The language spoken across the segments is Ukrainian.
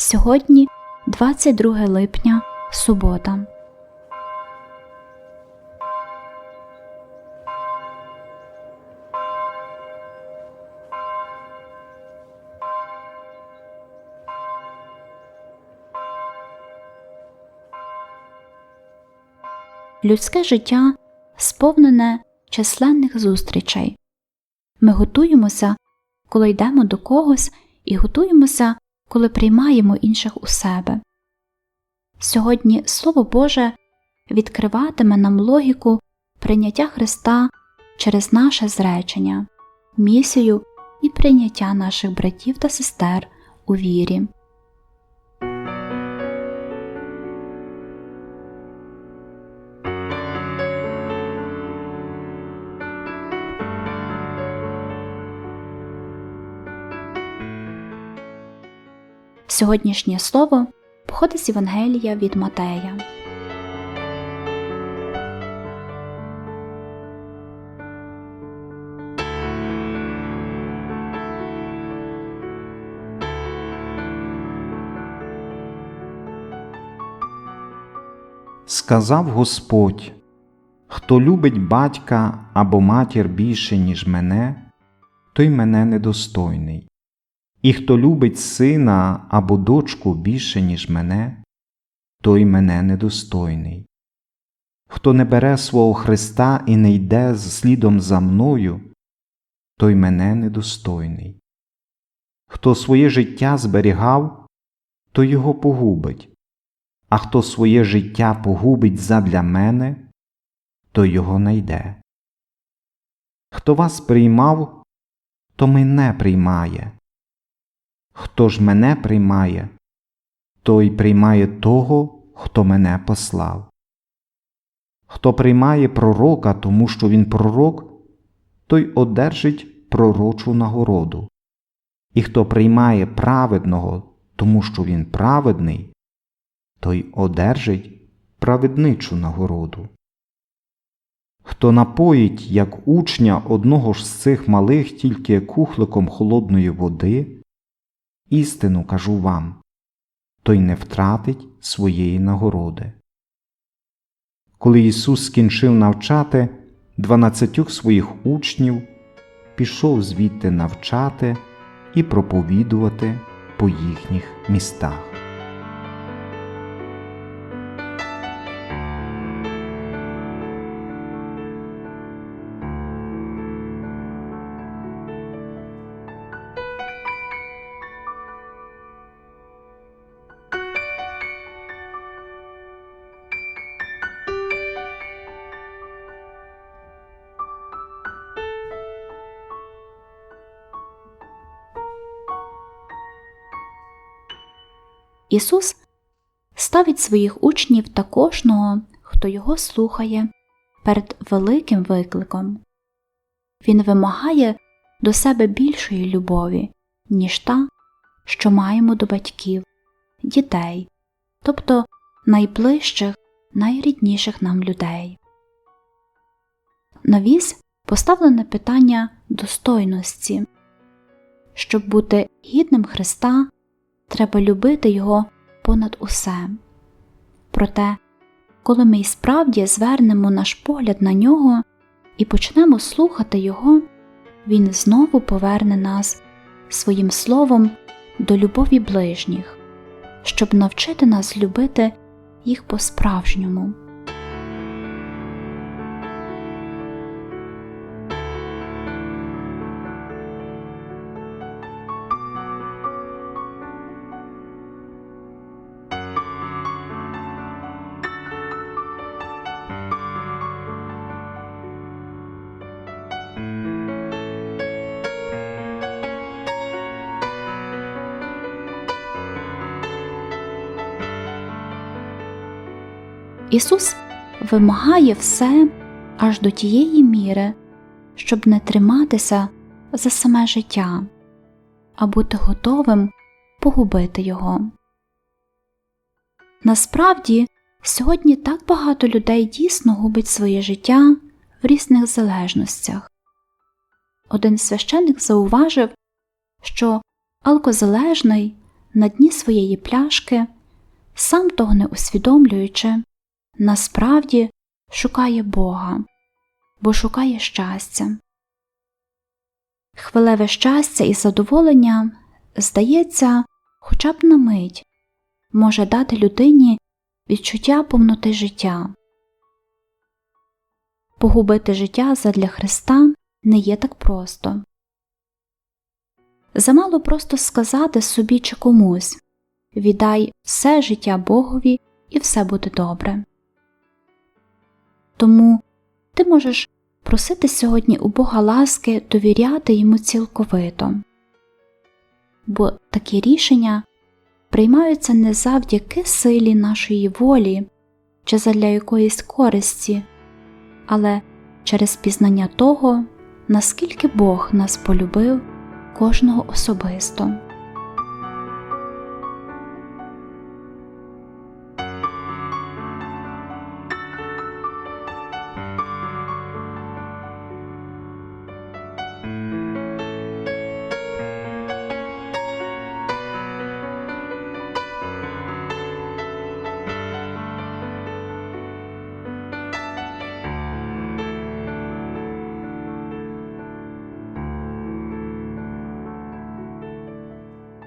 Сьогодні 22 липня, субота. Людське життя сповнене численних зустрічей. Ми готуємося, коли йдемо до когось, і готуємося, коли приймаємо інших у себе. Сьогодні Слово Боже відкриватиме нам логіку прийняття Христа через наше зречення, місію і прийняття наших братів та сестер у вірі. Сьогоднішнє слово походить з Євангелія від Матея. Сказав Господь, хто любить батька або матір більше, ніж мене, той мене недостойний. І хто любить сина або дочку більше, ніж мене, той мене недостойний. Хто не бере свого Христа і не йде слідом за мною, той мене недостойний. Хто своє життя зберігав, то його погубить, а хто своє життя погубить задля мене, то його найде. Хто вас приймав, то мене приймає. Хто ж мене приймає, той приймає того, хто мене послав. Хто приймає пророка, тому що він пророк, той одержить пророчу нагороду. І хто приймає праведного, тому що він праведний, той одержить праведничу нагороду. Хто напоїть, як учня одного ж з цих малих тільки кухликом холодної води, істину кажу вам, той не втратить своєї нагороди. Коли Ісус скінчив навчати дванадцятьох своїх учнів, пішов звідти навчати і проповідувати по їхніх містах. Ісус ставить своїх учнів та кожного, хто його слухає, перед великим викликом. Він вимагає до себе більшої любові, ніж та, що маємо до батьків, дітей, тобто найближчих, найрідніших нам людей. Навіс поставлене питання достойності. Щоб бути гідним Христа, треба любити Його понад усе. Проте, коли ми й справді звернемо наш погляд на нього і почнемо слухати Його, Він знову поверне нас своїм словом до любові ближніх, щоб навчити нас любити їх по-справжньому. Ісус вимагає все аж до тієї міри, щоб не триматися за саме життя, а бути готовим погубити його. Насправді, сьогодні так багато людей дійсно губить своє життя в різних залежностях. Один священник зауважив, що алкозалежний на дні своєї пляшки, сам того не усвідомлюючи, насправді шукає Бога, бо шукає щастя. Хвилеве щастя і задоволення, здається, хоча б на мить може дати людині відчуття повноти життя. Погубити життя задля Христа не є так просто. Замало просто сказати собі чи комусь віддай все життя Богові і все буде добре. Тому ти можеш просити сьогодні у Бога ласки довіряти йому цілковито, бо такі рішення приймаються не завдяки силі нашої волі чи задля якоїсь користі, але через пізнання того, наскільки Бог нас полюбив кожного особисто.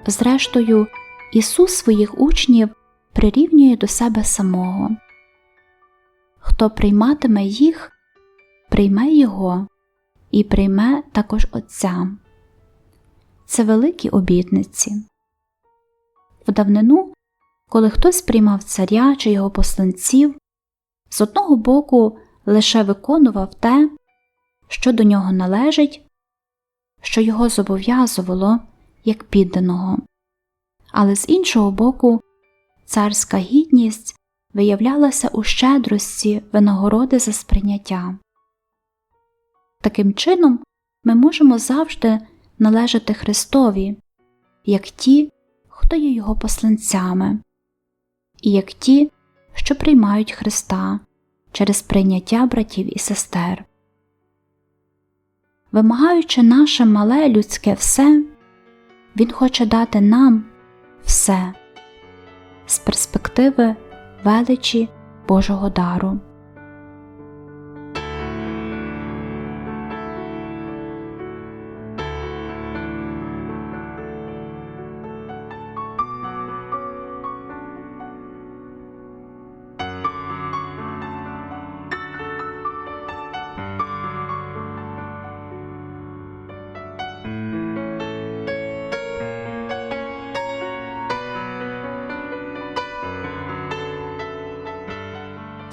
Зрештою, Ісус своїх учнів прирівнює до себе самого. Хто прийматиме їх, прийме Його і прийме також Отця. Це великі обітниці. В давнину, коли хтось приймав царя чи його посланців, з одного боку лише виконував те, що до нього належить, що його зобов'язувало як підданого, але з іншого боку, царська гідність виявлялася у щедрості винагороди за сприйняття. Таким чином, ми можемо завжди належати Христові, як ті, хто є Його посланцями, і як ті, що приймають Христа через прийняття братів і сестер. Вимагаючи наше мале людське все, Він хоче дати нам все з перспективи величі Божого дару.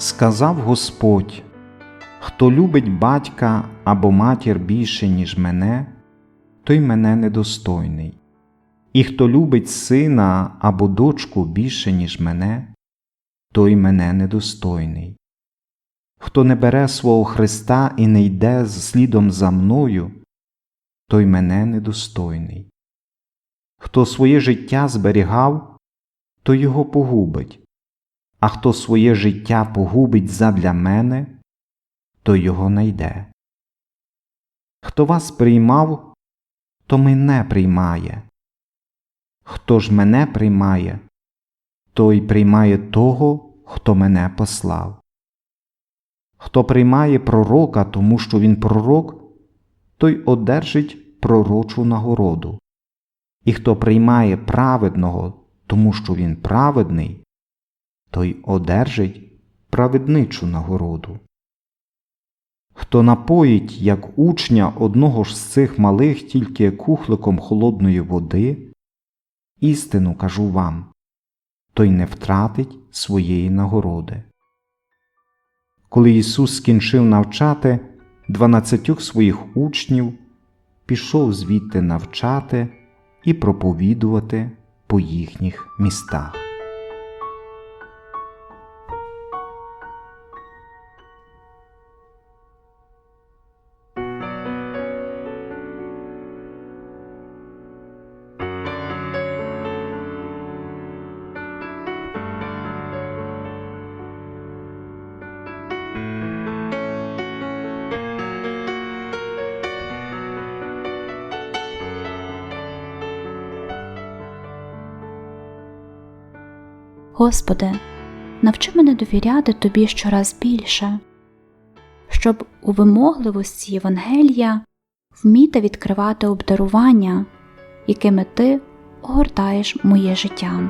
Сказав Господь, хто любить батька або матір більше, ніж мене, той мене недостойний, і хто любить сина або дочку більше, ніж мене, той мене недостойний. Хто не бере свого Христа і не йде слідом за мною, той мене недостойний. Хто своє життя зберігав, то його погубить а хто своє життя погубить задля мене, то його найде. Хто вас приймав, то мене приймає. Хто ж мене приймає, той приймає того, хто мене послав. Хто приймає пророка, тому що він пророк, той одержить пророчу нагороду. І хто приймає праведного, тому що він праведний, той одержить праведничу нагороду. Хто напоїть, як учня одного ж з цих малих тільки кухликом холодної води, істину кажу вам, той не втратить своєї нагороди. Коли Ісус скінчив навчати дванадцятьох своїх учнів, пішов звідти навчати і проповідувати по їхніх містах. Господи, навчи мене довіряти Тобі щораз більше, щоб у вимогливості Євангелія вміти відкривати обдарування, якими Ти огортаєш моє життя.